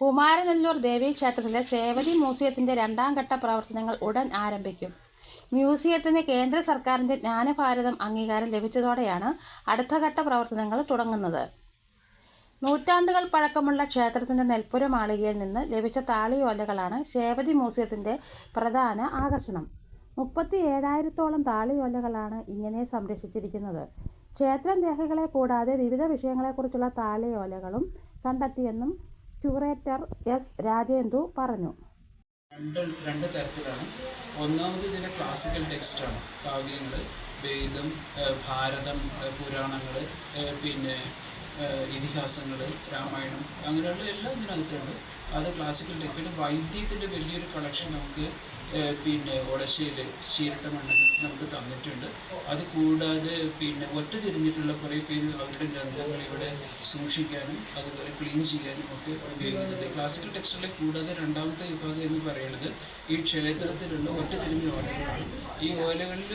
കുമാരനെല്ലൂർ ദേവീക്ഷേത്രത്തിലെ സേവതി മ്യൂസിയത്തിന്റെ രണ്ടാം ഘട്ട പ്രവർത്തനങ്ങൾ ഉടൻ ആരംഭിക്കും. മ്യൂസിയത്തിന് കേന്ദ്ര സർക്കാരിന്റെ ജ്ഞാനഭാരതം അംഗീകാരം ലഭിച്ചതോടെയാണ് അടുത്ത ഘട്ട പ്രവർത്തനങ്ങൾ തുടങ്ങുന്നത്. നൂറ്റാണ്ടുകൾ പഴക്കമുള്ള ക്ഷേത്രത്തിന്റെ നെൽപ്പുര മാളികയിൽ നിന്ന് ലഭിച്ച താളിയോലകളാണ് സേവതി മ്യൂസിയത്തിന്റെ പ്രധാന ആകർഷണം. മുപ്പത്തി ഏഴായിരത്തോളം താളിയോലകളാണ് ഇങ്ങനെ സംരക്ഷിച്ചിരിക്കുന്നത്. ക്ഷേത്രം രേഖകളെ കൂടാതെ വിവിധ വിഷയങ്ങളെക്കുറിച്ചുള്ള താളിയോലകളും കണ്ടെത്തിയെന്നും ക്യൂറേറ്റർ എസ് രാജേന്ദു പറഞ്ഞു. രണ്ട് രണ്ട് തരത്തിലാണ്. ഒന്നാമത് ഇതിന്റെ ക്ലാസിക്കൽ ടെക്സ്റ്റാണ് കാവ്യങ്ങൾ വേദം ഭാരതം പുരാണങ്ങൾ പിന്നെ ഇതിഹാസങ്ങൾ രാമായണം അങ്ങനെയുള്ള എല്ലാം ഇതിനകത്തുണ്ട് അത് ക്ലാസിക്കൽ ടെക്സ്റ്റ് വൈദ്യത്തിന്റെ വലിയൊരു കളക്ഷൻ നമുക്ക് പിന്നെ ഒടശ്ശയിൽ ചീരട്ട മണ്ണിൽ നമുക്ക് തന്നിട്ടുണ്ട്. അത് കൂടാതെ പിന്നെ ഒറ്റ തിരിഞ്ഞിട്ടുള്ള കുറേ പേര് അവരുടെ ഗ്രന്ഥങ്ങൾ ഇവിടെ സൂക്ഷിക്കാനും അതുപോലെ ക്ലീൻ ചെയ്യാനും ഒക്കെ ഉപയോഗിക്കുന്നുണ്ട്. ക്ലാസിക്കൽ ടെക്സ്റ്റിലെ കൂടാതെ രണ്ടാമത്തെ വിഭാഗം എന്ന് പറയുന്നത് ഈ ക്ഷേത്രത്തിലുള്ള ഒറ്റ തിരിഞ്ഞ ഓലകളാണ് ഈ ഓലകളിൽ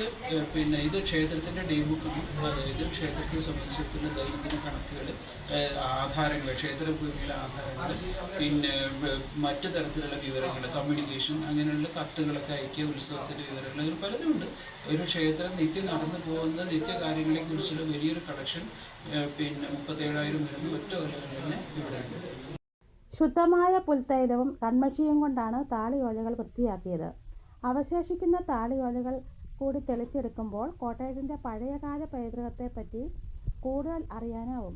പിന്നെ ഇത് ക്ഷേത്രത്തിന്റെ ഡീബുക്കാണ് അതായത് ക്ഷേത്രത്തെ സംബന്ധിച്ചിടത്തോളം ദൈനംദിന കണക്കുകൾ ആധാരങ്ങൾ ക്ഷേത്രഭൂമിയിലെ ആധാരങ്ങൾ പിന്നെ മറ്റു തരത്തിലുള്ള വിവരങ്ങൾ കമ്മ്യൂണിക്കേഷൻ അങ്ങനെയുള്ള കത്തുകളൊക്കെ അയക്കിയ ഉത്സവത്തിന്റെ വിവരങ്ങൾ അങ്ങനെ പലതുമുണ്ട് ഒരു ക്ഷേത്രം നിത്യം നടന്നു പോകുന്ന നിത്യകാര്യങ്ങളെ കുറിച്ചുള്ള വലിയൊരു കളക്ഷൻ പിന്നെ മുപ്പത്തേഴായിരം വരുന്ന ഒറ്റ ഓലകളിൽ തന്നെ ഇവിടെ ശുദ്ധമായ പുൽത്തൈലവും കൺമഷിയും കൊണ്ടാണ് താളിയോലകൾ വൃത്തിയാക്കിയത്. അവശേഷിക്കുന്ന താളിയോലകൾ കൂടി തെളിച്ചെടുക്കുമ്പോൾ കോട്ടയത്തിന്റെ പഴയകാല പൈതൃകത്തെപ്പറ്റി കൂടുതൽ അറിയാനാവും.